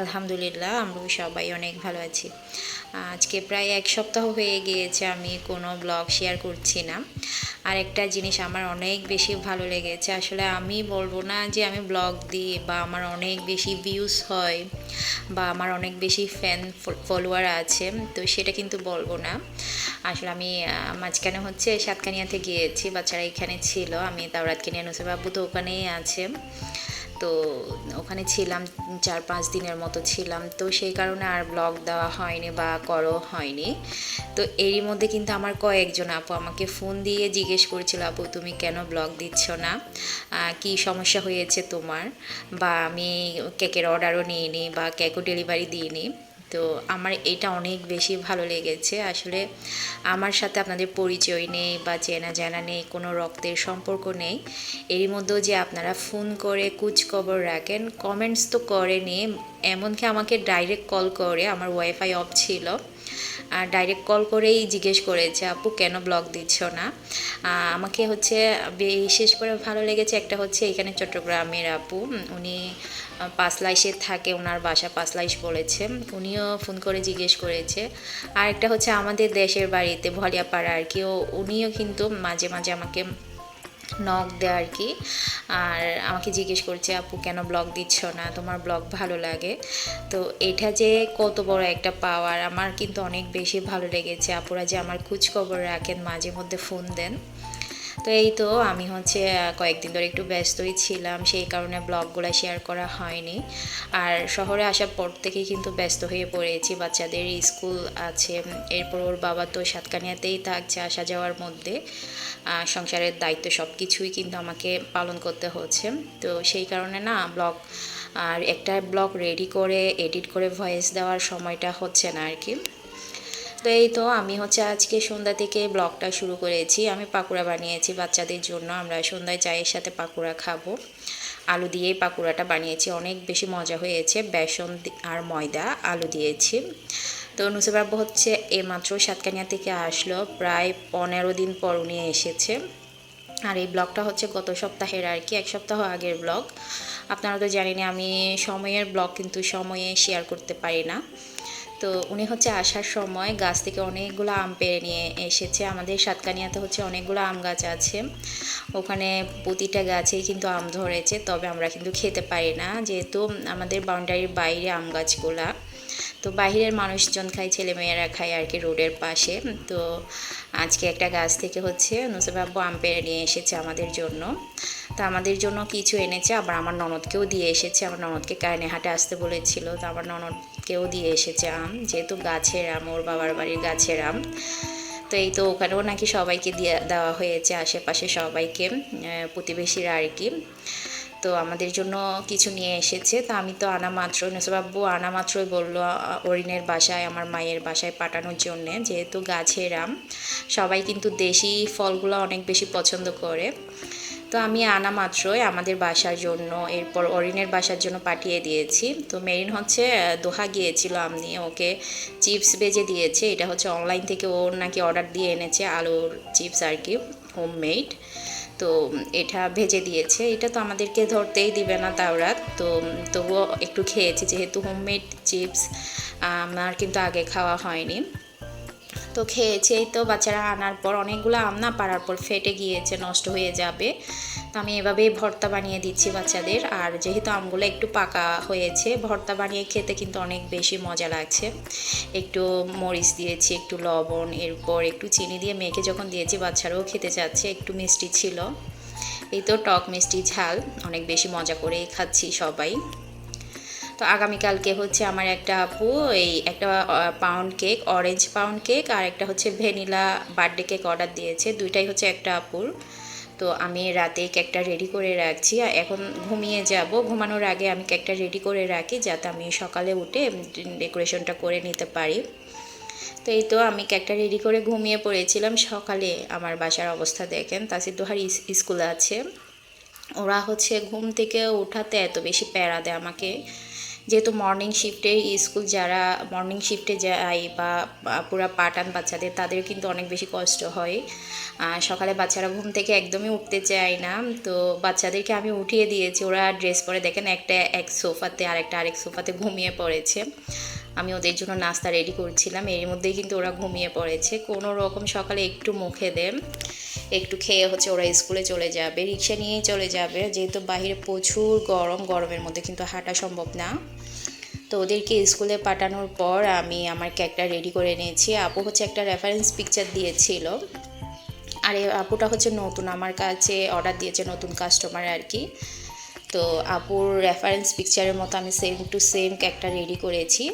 আলহামদুলিল্লাহ, আমরাও সবাই অনেক ভালো আছি। আজকে প্রায় এক সপ্তাহ হয়ে গিয়েছে, আমি কোনো ব্লগ শেয়ার করছি না। আর একটা জিনিস আমার অনেক বেশি ভালো লেগেছে, আসলে আমি বলব না যে আমি ব্লগ দিই বা আমার অনেক বেশি ভিউজ হয় বা আমার অনেক বেশি ফ্যান ফলোয়ার আছে, তো সেটা কিন্তু বলব না। আসলে আমি মাঝখানে হচ্ছে সাতকানিয়াতে গিয়েছি, বাচ্চারা এখানে ছিল, আমি তাওরাতকে নিয়ে নুসেবাবু তো ওখানেই আছে। তো ওখানে ছিলাম, চার পাঁচ দিনের মতো ছিলাম। তো সেই কারণে আর ব্লগ দেওয়া হয়নি বা করো হয়নি। তো এরই মধ্যে কিন্তু আমার কয়েকজন আপু আমাকে ফোন দিয়ে জিজ্ঞেস করেছিল, আপু, তুমি কেন ব্লগ দিচ্ছ না? কি সমস্যা হয়েছে তোমার? বা আমি কেকের অর্ডারও নিইনি বা কেকও ডেলিভারি দিইনি। তো আমার এটা অনেক বেশি ভালো লেগেছে। আসলে আমার সাথে আপনাদের পরিচয় নেই বা চেনা জানা নেই, কোনো রক্তের সম্পর্ক নেই। এরই মধ্যেও যে আপনারা ফোন করে কুচ খবর রাখেন কমেন্টস তো করেনি এমনকি আমাকে ডাইরেক্ট কল করে, আমার ওয়াইফাই অফ ছিল। আর ডাইরেক্ট কল করেই জিজ্ঞেস করেছে, আপু, কেন ব্লগ দিচ্ছ না? আমাকে হচ্ছে বিশেষ করে ভালো লেগেছে একটা হচ্ছে এখানে চট্টগ্রামের আপু উনি পাঁচলাইশে থাকে ওনার বাসা পাঁচলাইশ বলেছে, উনিও ফোন করে জিজ্ঞেস করেছে। আর একটা হচ্ছে আমাদের দেশের বাড়িতে, ভলিয়াপাড়া আর কি উনিও কিন্তু মাঝে মাঝে আমাকে নক দেয় আর কি। আর আমাকে জিজ্ঞেস করছে, আপু, কেন ব্লগ দিচ্ছ না? তোমার ব্লগ ভালো লাগে। তো এটা যে কত বড় একটা পাওয়ার আমার কিন্তু অনেক বেশি ভালো লেগেছে। আপুরা যে আমার খোঁজখবর রাখেন, মাঝে মধ্যে ফোন দেন। তো এই তো আমি হচ্ছে কয়েকদিন ধরে একটু ব্যস্তই ছিলাম, সেই কারণে ব্লগগুলো শেয়ার করা হয়নি। আর শহরে আসার পর থেকেই কিন্তু ব্যস্ত হয়ে পড়েছি, বাচ্চাদের স্কুল আছে, এরপর ওর বাবা তো সাতকানিয়াতেই থাকছে আসা যাওয়ার মধ্যে। সংসারের দায়িত্ব সব কিছুই কিন্তু আমাকে পালন করতে হচ্ছে। তো সেই কারণে না, ব্লগ, আর একটা ব্লগ রেডি করে এডিট করে ভয়েস দেওয়ার সময়টা হচ্ছে না আর কি। তো এই তো, আমি হচ্ছে আজকে সন্ধ্যা থেকে ব্লগটা শুরু করেছি। আমি পাকোড়া বানিয়েছি বাচ্চাদের জন্য। আমরা সন্ধ্যায় চায়ের সাথে পাকোড়া খাব। আলু দিয়েই পাকোড়াটা বানিয়েছি। অনেক বেশি মজা হয়েছে। বেসন আর ময়দা আলু দিয়েছি। তো নুসেবাবু হচ্ছে এইমাত্র সাতকানিয়া থেকে আসলো। প্রায় পনেরো দিন পর উনি এসেছে। আর এই ব্লগটা হচ্ছে গত সপ্তাহের আর কি, এক সপ্তাহ আগের ব্লগ। আপনারা তো জানেন আমি সময়ের ব্লগ কিন্তু সময়ে শেয়ার করতে পারি না। তো উনি হচ্ছে আসার সময় গাছ থেকে অনেকগুলো আম পেরে নিয়ে এসেছে। আমাদের সাতকানিয়াতে হচ্ছে অনেকগুলো আম গাছ আছে। ওখানে প্রতিটা গাছেই কিন্তু আম ধরেছে, তবে আমরা কিন্তু খেতে পারি না। যেহেতু আমাদের বাউন্ডারির বাইরে আম গাছগুলা, তো বাইরের মানুষজন খায়, ছেলেমেয়েরা খায় আর কি রোডের পাশে। তো আজকে একটা গাছ থেকে হচ্ছে নুসেবাব্বু আম পেড়ে নিয়ে এসেছে আমাদের জন্য। তো আমাদের জন্য কিছু এনেছে, আবার আমার ননদকেও দিয়ে এসেছে। আমার ননদকে কায়নে হাটে আসতে বলেছিল, তো আমার ননদকেও দিয়ে এসেছে আম, যেহেতু গাছের আম, ওর বাবার বাড়ির গাছের আম। তো এই তো ওখানেও নাকি সবাইকে দিয়ে দেওয়া হয়েছে, আশেপাশে সবাইকে প্রতিবেশীরা আর কি। তো আমাদের জন্য কিছু নিয়ে এসেছে। তো আমি তো আনা মাত্র নসবাব্বু আনা মাত্রই বলল অরিনের বাসায়, আমার মায়ের বাসায় পাঠানোর জন্যে। যেহেতু গাছের আম, সবাই কিন্তু দেশি ফলগুলো অনেক বেশি পছন্দ করে। তো আমি আনা মাত্রই আমাদের বাসার জন্য, এরপর অরিনের বাসার জন্য পাঠিয়ে দিয়েছি। তো মেরিন হচ্ছে দোহা গিয়েছিল আম ওকে চিপস বেজে দিয়েছে। এটা হচ্ছে অনলাইন থেকে ও নাকি অর্ডার দিয়ে এনেছে, আলুর চিপস আর কি, হোমমেড। তো এটা ভেজে দিয়েছে। এটা তো আমাদেরকে ধরতেই দিবে না তাওরাত তো তবুও একটু খেয়েছি, যেহেতু হোমমেড চিপস আমার কিন্তু আগে খাওয়া হয়নি। তো খেয়েছি, এই তো বাচ্চারা আনার পর অনেকগুলো আম না পাড়ার পর ফেটে গিয়েছে, নষ্ট হয়ে যাবে। তো আমি এভাবেই ভর্তা বানিয়ে দিচ্ছি বাচ্চাদের। আর যেহেতু আমগুলো একটু পাকা হয়েছে, ভর্তা বানিয়ে খেতে কিন্তু অনেক বেশি মজা লাগছে। একটু মরিচ দিয়েছি, একটু লবণ, এরপর একটু চিনি দিয়ে মেখে যখন দিয়েছি, বাচ্চারাও খেতে চাচ্ছে, একটু মিষ্টি ছিল। এই তো টক মিষ্টি ঝাল, অনেক বেশি মজা করেই খাচ্ছি সবাই। তো আগামীকালকে হচ্ছে আমার একটা আপু, এই একটা pound cake orange pound cake আর একটা হচ্ছে ভ্যানিলা বার্থডে কেক অর্ডার দিয়েছে। দুইটাই হচ্ছে একটা আপুর। তো আমি রাতে কেকটা রেডি করে রাখছি। এখন ঘুমিয়ে যাব। ঘুমানোর আগে আমি কেকটা রেডি করে রাখি যাতে আমি সকালে উঠে ডেকোরেশনটা করে নিতে পারি। তো এই তো আমি কেকটা রেডি করে ঘুমিয়ে পড়েছিলাম। সকালে আমার বাসার অবস্থা দেখেন। তাসির দোহার স্কুল আছে। ওরা হচ্ছে ঘুম থেকে ওঠাতে এত বেশি প্যারা দেয় আমাকে। যেহেতু মর্নিং শিফটে স্কুল যারা মর্নিং শিফটে যায় বা পুরা পাঠান বাচ্চাদের তাদের কিন্তু অনেক বেশি কষ্ট হয়। সকালে বাচ্চারা ঘুম থেকে একদমই উঠতে চায় না। তো বাচ্চাদেরকে আমি উঠিয়ে দিয়েছি। ওরা ড্রেস পরে দেখেন একটা এক সোফাতে আর একটা আরেক সোফাতে ঘুমিয়ে পড়েছে। আমি ওদের জন্য নাস্তা রেডি করছিলাম। এর মধ্যেই কিন্তু ওরা ঘুমিয়ে পড়েছে। কোনো রকম সকালে একটু মুখে দেন। একটু খেয়ে হচ্ছে ওরা স্কুলে চলে যাবে। রিক্সা নিয়েই চলে যাবে। যেহেতু বাইরে প্রচুর গরম, গরমের মধ্যে কিন্তু হাঁটা সম্ভব না। তো ওদেরকে স্কুলে পাঠানোর পর আমি আমার কেকটা রেডি করে নিয়েছি। আপু হচ্ছে একটা রেফারেন্স পিকচার দিয়েছিল। আর আপুটা হচ্ছে নতুন, আমার কাছে অর্ডার দিয়েছে নতুন কাস্টমার আর কি। তো আপুর রেফারেন্স পিকচারের মতো আমি সেম টু সেম কেকটা রেডি করেছি।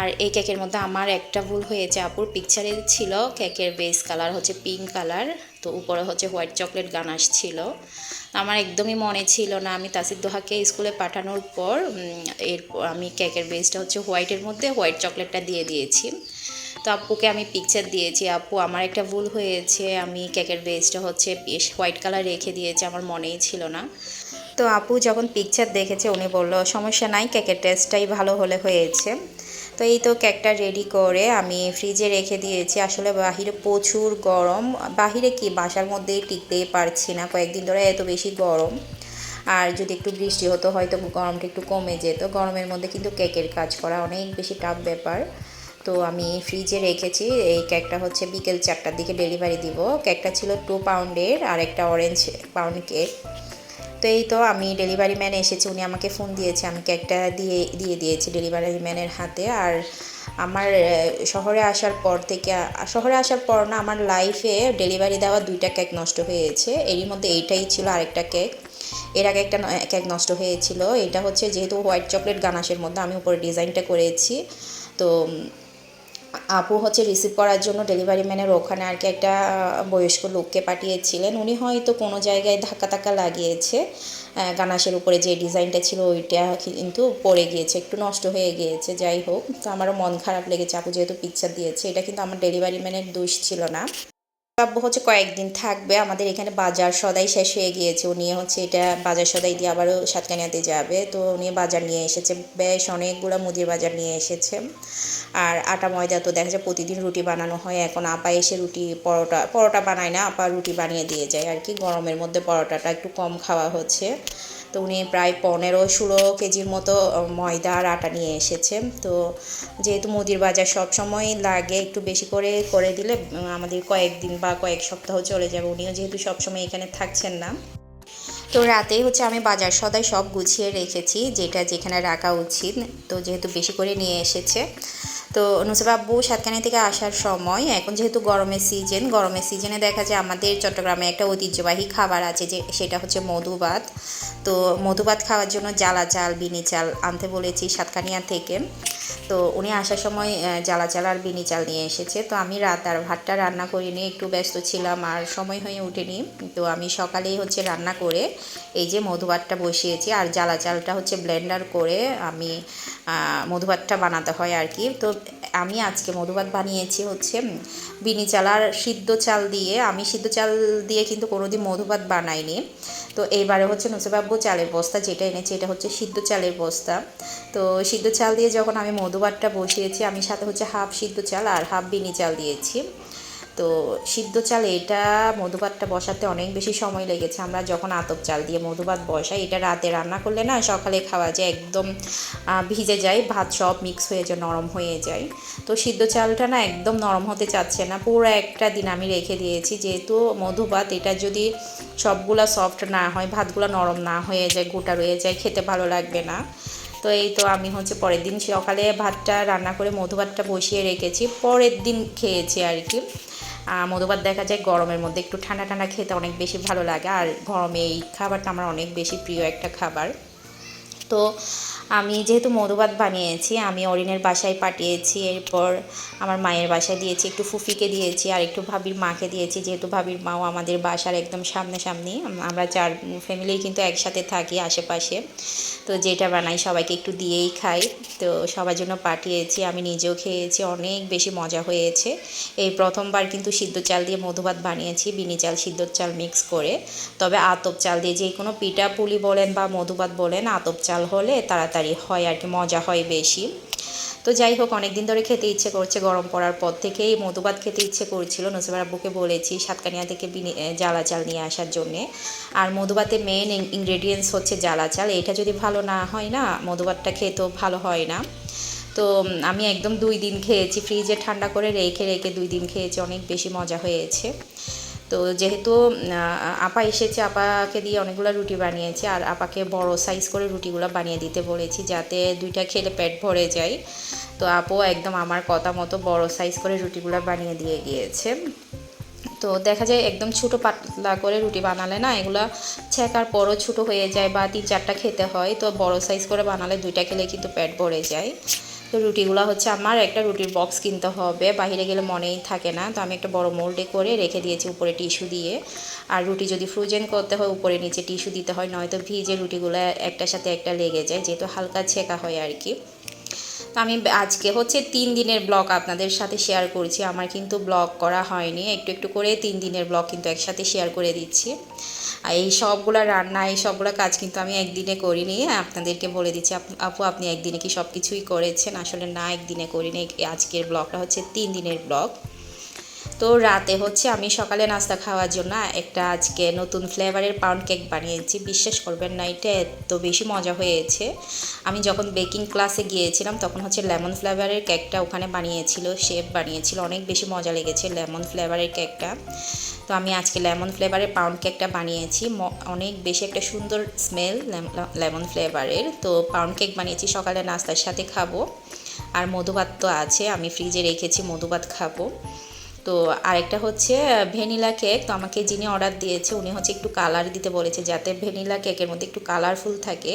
আর এই কেকের মধ্যে আমার একটা ভুল হয়েছে, আপুর পিকচারে ছিল কেকের বেস কালার হচ্ছে পিঙ্ক কালার তো উপরে হচ্ছে হোয়াইট চকলেট গানাশ ছিল আমার একদমই মনে ছিল না। আমি তাসির দোহাকে স্কুলে পাঠানোর পর এরপর আমি কেকের বেসটা হচ্ছে হোয়াইটের মধ্যে হোয়াইট চকলেটটা দিয়ে দিয়েছি। তো আপুকে আমি পিকচার দিয়েছি, আপু, আমার একটা ভুল হয়েছে। আমি কেকের বেসটা হচ্ছে বেশ হোয়াইট কালার রেখে দিয়েছি, আমার মনেই ছিল না। তো আপু যখন পিকচার দেখেছে, উনি বলল, সমস্যা নাই, কেকের টেস্টটাই ভালো হলে হয়েছে। তো এই তো কেকটা রেডি করে আমি ফ্রিজে রেখে দিয়েছি। আসলে বাহিরে প্রচুর গরম। বাহিরে কি? বাসার মধ্যেই টিকতেই পারছি না। কয়েকদিন ধরে এত বেশি গরম। আর যদি একটু বৃষ্টি হতো, হয়তো গরমটা একটু কমে যেত। গরমের মধ্যে কিন্তু কেকের কাজ করা অনেক বেশি টাফ ব্যাপার। তো আমি ফ্রিজে রেখেছি। এই কেকটা হচ্ছে বিকেল চারটার দিকে ডেলিভারি দিব। কেকটা ছিল টু পাউন্ডের আর একটা অরেঞ্জ পাউন্ড কেক তো এই তো আমি ডেলিভারি ম্যান এসেছে, উনি আমাকে ফোন দিয়েছে আমি কেকটা দিয়ে দিয়ে দিয়েছি ডেলিভারি ম্যানের হাতে। আর আমার শহরে আসার পর থেকে, শহরে আসার পর না আমার লাইফে ডেলিভারি দেওয়া দুইটা কেক নষ্ট হয়েছে। এরই মধ্যে এইটাই ছিল আরেকটা কেক এর আগে একটা কেক নষ্ট হয়েছিল। এটা হচ্ছে যেহেতু হোয়াইট চকলেট গানাশের মধ্যে আমি উপরে ডিজাইনটা করেছি। তো আপু হচ্ছে রিসিভ করার জন্য ডেলিভারি ম্যানের ওখানে আর কি একটা বয়স্ক লোককে পাঠিয়েছিলেন। উনি হয়তো কোনো জায়গায় ধাক্কা ধাক্কা লাগিয়েছে। গানাশের উপরে যে ডিজাইনটা ছিল ওইটা কিন্তু পড়ে গিয়েছে, একটু নষ্ট হয়ে গিয়েছে, যাই হোক। তো আমারও মন খারাপ লেগেছে, আপু যেহেতু পিকচার দিয়েছে, এটা কিন্তু আমার ডেলিভারি ম্যানের দোষ ছিল না। আব্বু হচ্ছে কয়েকদিন থাকবে। আমাদের এখানে বাজার সদাই শেষ হয়ে গিয়েছে। উনি হচ্ছে এটা বাজার সদাই দিয়ে আবারও সাতকানিয়াতে যাবে। তো উনি বাজার নিয়ে এসেছে। বেশ অনেকগুলো মুদির বাজার নিয়ে এসেছে। আর আটা ময়দা তো দেখা যায় প্রতিদিন রুটি বানানো হয়। এখন আপা এসে রুটি, পরোটা পরোটা বানায় না, আপা রুটি বানিয়ে দিয়ে যায় আর কি। গরমের মধ্যে পরোটাটা একটু কম খাওয়া হচ্ছে। তো উনি প্রায় পনেরো ষোলো কেজির মতো ময়দা আর আটা নিয়ে এসেছে। তো যেহেতু মুদির বাজার সব সময় লাগে, একটু বেশি করে করে দিলে আমাদের কয়েকদিন বা কয়েক সপ্তাহ চলে যাবে। উনিও যেহেতু সবসময় এখানে থাকছেন না। তো রাতেই হচ্ছে আমি বাজার সদাই সব গুছিয়ে রেখেছি, যেটা যেখানে রাখা উচিত। তো যেহেতু বেশি করে নিয়ে এসেছে তো নুসরাব্বু সাতকানি থেকে আসার সময়, এখন যেহেতু গরমের সিজন গরমের সিজনে দেখা যায় আমাদের চট্টগ্রামে একটা ঐতিহ্যবাহী খাবার আছে যে, সেটা হচ্ছে মধুভাত। তো মধুভাত খাওয়ার জন্য জ্বালা চাল বিনি চাল আনতে বলেছি সাতখানিয়া থেকে। তো উনি আসার সময় জ্বালা চাল আর বিনি চাল নিয়ে এসেছে। তো আমি রাত আর ভাতটা রান্না করিনি একটু ব্যস্ত ছিলাম আর সময় হয়ে ওঠেনি। তো আমি সকালেই হচ্ছে রান্না করে এই যে মধুভাতটা বসিয়েছি আর জ্বালা চালটা হচ্ছে ব্লেন্ডার করে আমি মধুভাতটা বানাতে হয় আর কি। তো আমি আজকে মধুভাত বানিয়েছি হচ্ছে বিনি চাল আর সিদ্ধ চাল দিয়ে। আমি সিদ্ধ চাল দিয়ে কিন্তু কোনোদিন মধুভাত বানাইনি। তো এইবারে হচ্ছে নুসবাব্বু চালের বস্তা যেটা এনেছে, এটা হচ্ছে সিদ্ধ চালের বস্তা। তো সিদ্ধ চাল দিয়ে যখন আমি মধুবাটটা বসিয়েছি, আমি সাথে হচ্ছে হাফ সিদ্ধ চাল আর হাফ বিনি চাল দিয়েছি। তো সিদ্ধ চাল এটা মধুভাতটা বসাতে অনেক বেশি সময় লেগেছে। আমরা যখন আতপ চাল দিয়ে মধুভাত বসাই, এটা রাতে রান্না করলে না সকালে খাওয়া যায় একদম ভিজে যায়, ভাত সব মিক্স হয়ে যায়, নরম হয়ে যায়। তো সিদ্ধ চালটা না একদম নরম হতে চাচ্ছে না। পুরো একটা দিন আমি রেখে দিয়েছি, যেহেতু মধুভাত এটা যদি সবগুলা সফট না হয়, ভাতগুলো নরম না হয়ে যায়, গোটা রয়ে যায়, খেতে ভালো লাগবে না। তো এই তো আমি হচ্ছে পরের দিন সকালে ভাতটা রান্না করে মধুভাতটা বসিয়ে রেখেছি। পরের দিন খেয়েছি আর কি। মধুভাত দেখা যায় গরমের মধ্যে একটু ঠান্ডা ঠান্ডা খেতে অনেক বেশি ভালো লাগে। আর গরমে এই খাবারটা আমার অনেক বেশি প্রিয় একটা খাবার। তো আমি যেহেতু মধুভাত বানিয়েছি, আমি অরিনের বাসায় পাঠিয়েছি, এরপর আমার মায়ের বাসায় দিয়েছি, একটু ফুফিকে দিয়েছি, আর একটু ভাবির মাকে দিয়েছি, যেহেতু ভাবির মাও আমাদের বাসার একদম সামনে সামনে আমরা চার ফ্যামিলি কিন্তু একসাথে থাকি আশেপাশে, তো যেটা বানাই সবাইকে একটু দিয়েই খাই, তো সবার জন্য পাঠিয়েছি, আমি নিজেও খেয়েছি, অনেক বেশি মজা হয়েছে। এই প্রথমবার কিন্তু সিদ্ধ চাল দিয়ে মধুভাত বানিয়েছি, বিনি চাল, সিদ্ধ চাল মিক্স করে, তবে আতপ চাল দিয়ে যে কোনো পিঠা পুলি বলেন বা মধুভাত বলেন, আতপ চাল হলে তাড়াতাড়ি হয় আর কি, মজা হয় বেশি। তো যাই হোক অনেক দিন ধরে খেতে ইচ্ছে করছে, গরম পড়ার পর থেকেই মধুভাত খেতে ইচ্ছে করছিল। নসিবার আব্বুকে বলেছি সাতকানিয়া থেকে জ্বালা চাল নিয়ে আসার জন্যে। আর মধুবাতে মেন ইনগ্রেডিয়েন্টস হচ্ছে জ্বালা চাল এটা যদি ভালো না হয় না মধুভাতটা খেতেও ভালো হয় না। তো আমি একদম দুই দিন খেয়েছি। ফ্রিজে ঠান্ডা করে রেখে রেখে দুই দিন খেয়েছি। অনেক বেশি মজা হয়েছে। তো যেহেতু আপা এসেছে, আপাকে দিয়ে অনেকগুলো রুটি বানিয়েছে, আর আপাকে বড় সাইজ করে রুটিগুলো বানিয়ে দিতে বলেছি যাতে দুইটা খেলে পেট ভরে যায়। তো আপু একদম আমার কথা মতো বড় সাইজ করে রুটিগুলো বানিয়ে দিয়ে গিয়েছে। তো দেখা যায় একদম ছোটো পাতলা করে রুটি বানালে না, এগুলো ছেঁকার পরও ছোটো হয়ে যায় বা তিন চারটা খেতে হয়। তো বড় সাইজ করে বানালে দুইটা খেলে কিন্তু পেট ভরে যায়। তো রুটিগুলো হচ্ছে আমার একটা রুটির বক্স কিনতে হবে। বাইরে গেলে মনেই থাকে না। তো আমি একটা বড় মোল্ডে করে রেখে দিয়েছি উপরে টিস্যু দিয়ে। আর রুটি যদি ফ্রোজেন করতে হয়, উপরে নিচে টিস্যু দিতে হয়, নয়তো ভিজে রুটিগুলো একটার সাথে একটা লেগে যায়, যেহেতু হালকা ছেঁকা হয় আর কি। তো আমি আজকে হচ্ছে তিন দিনের ব্লগ আপনাদের সাথে শেয়ার করছি। আমার কিন্তু ব্লগ করা হয়নি। একটু একটু করে তিন দিনের ব্লগ কিন্তু একসাথে শেয়ার করে দিচ্ছি। আর এই সবগুলো রান্না, এই সবগুলো কাজ কিন্তু আমি একদিনে করিনি। আপনাদেরকে বলে দিচ্ছি আপু, আপনি একদিনে কি সব কিছুই করেছেন? আসলে না, একদিনে করিনি। আজকের ব্লগটা হচ্ছে তিন দিনের ব্লগ। তো রাতে হচ্ছে আমি সকালে নাস্তা খাওয়ার জন্য একটা আজকে নতুন ফ্লেভারের পাউন্ড কেক বানিয়েছি। বিশ্বাস করবেন না, এটা এত বেশি মজা হয়েছে। আমি যখন বেকিং ক্লাসে গিয়েছিলাম তখন হচ্ছে লেমন ফ্লেভারের কেকটা ওখানে বানিয়েছিল, শেফ বানিয়েছিল, অনেক বেশি মজা লেগেছে লেমন ফ্লেভারের কেকটা। তো আমি আজকে লেমন ফ্লেভারের পাউন্ড কেকটা বানিয়েছি অনেক বেশি একটা সুন্দর স্মেল লেমন ফ্লেভারের। তো পাউন্ড কেক বানিয়েছি, সকালে নাস্তার সাথে খাব। আর মধুভাত তো আছে, আমি ফ্রিজে রেখেছি, মধুভাত খাব। তো আরেকটা হচ্ছে ভ্যানিলা কেক। তো আমাকে যিনি অর্ডার দিয়েছে, উনি হচ্ছে একটু কালার দিতে বলেছে, যাতে ভ্যানিলা কেকের মধ্যে একটু কালারফুল থাকে।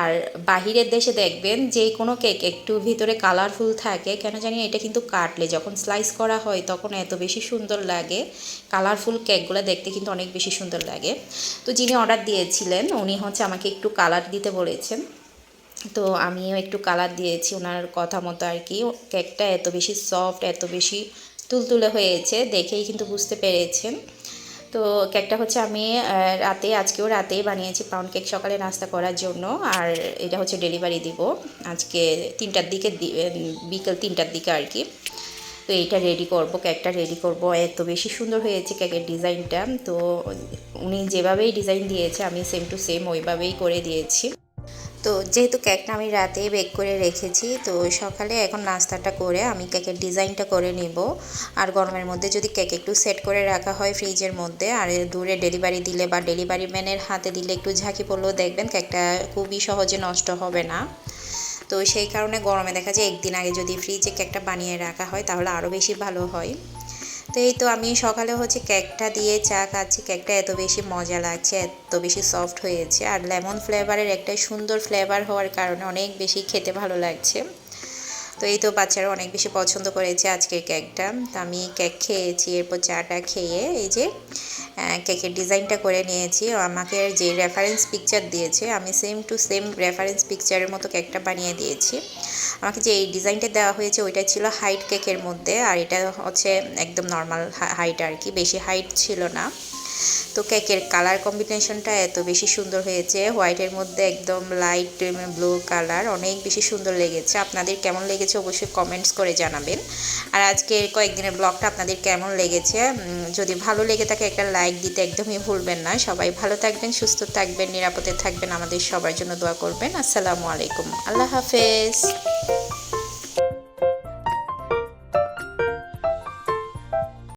আর বাহিরের দেশে দেখবেন, যে কোনো কেক একটু ভিতরে কালারফুল থাকে, কেন জানি এটা কিন্তু কাটলে, যখন স্লাইস করা হয়, তখন এত বেশি সুন্দর লাগে। কালারফুল কেকগুলো দেখতে কিন্তু অনেক বেশি সুন্দর লাগে। তো যিনি অর্ডার দিয়েছিলেন, উনি হচ্ছে আমাকে একটু কালার দিতে বলেছেন। তো আমিও একটু কালার দিয়েছি, ওনার কথা মতো আর কি। কেকটা এত বেশি সফট, এত বেশি তুলতুলে হয়েছে, দেখেই কিন্তু বুঝতে পেরেছেন। তো কেকটা হচ্ছে আমি রাতে, আজকেও রাতেই বানিয়েছি পাউন্ড কেক সকালে নাস্তা করার জন্য। আর এটা হচ্ছে ডেলিভারি দিব। আজকে তিনটার দিকে বিকেল তিনটার দিকে আর কি। তো এইটা রেডি করব, কেকটা রেডি করব। এত বেশি সুন্দর হয়েছে কেকের ডিজাইনটা। তো উনি যেভাবেই ডিজাইন দিয়েছে, আমি সেম টু সেম ওইভাবেই করে দিয়েছি। তো যেহেতু কেকটা আমি রাতেই বেক করে রেখেছি, তো সকালে এখন নাস্তাটা করে আমি কেকের ডিজাইনটা করে নিব। আর গরমের মধ্যে যদি কেক একটু সেট করে রাখা হয় ফ্রিজের মধ্যে, আর দূরে ডেলিভারি দিলে বা ডেলিভারি ম্যানের হাতে দিলে একটু ঝাঁকি পড়লেও দেখবেন কেকটা খুবই সহজে নষ্ট হবে না। তো সেই কারণে গরমে দেখা যায় একদিন আগে যদি ফ্রিজে কেকটা বানিয়ে রাখা হয় তাহলে আরও বেশি ভালো হয়। তো এই তো আমি সকালে হচ্ছে কেকটা দিয়ে চা খাচ্ছি। কেকটা এত বেশি মজা লাগছে, এত বেশি সফট হয়েছে। আর লেমন ফ্লেভারের একটা সুন্দর ফ্লেভার হওয়ার কারণে অনেক বেশি খেতে ভালো লাগছে। তো এই তো বাচ্চারা অনেক বেশি পছন্দ করেছে আজকের কেকটা তো আমি কেক খেয়েছি, এরপর চাটা খেয়ে এই যে কেকের ডিজাইনটা করে নিয়েছি। আমাকে যে রেফারেন্স পিকচার দিয়েছে, আমি সেম টু সেম রেফারেন্স পিকচারের মতো কেকটা বানিয়ে দিয়েছি। আমাকে যে এই ডিজাইনটা দেওয়া হয়েছে, ওইটা ছিল হাইট কেকের মধ্যে, আর এটা হচ্ছে একদম নর্মাল হাইট আর কি, বেশি হাইট ছিল না। তো কেকের কালার কম্বিনেশনটা এত বেশি সুন্দর হয়েছে। হোয়াইটের মধ্যে একদম লাইট ব্লু কালার অনেক বেশি সুন্দর লেগেছে। আপনাদের কেমন লেগেছে অবশ্যই কমেন্টস করে জানাবেন। আর আজকের কয়েকদিনের ব্লগটা আপনাদের কেমন লেগেছে? যদি ভালো লেগে থাকে একটা লাইক দিতে একদমই ভুলবেন না। সবাই ভালো থাকবেন, সুস্থ থাকবেন, নিরাপদে থাকবেন। আমাদের সবার জন্য দোয়া করবেন। আসসালামু আলাইকুম। আল্লাহ হাফেজ।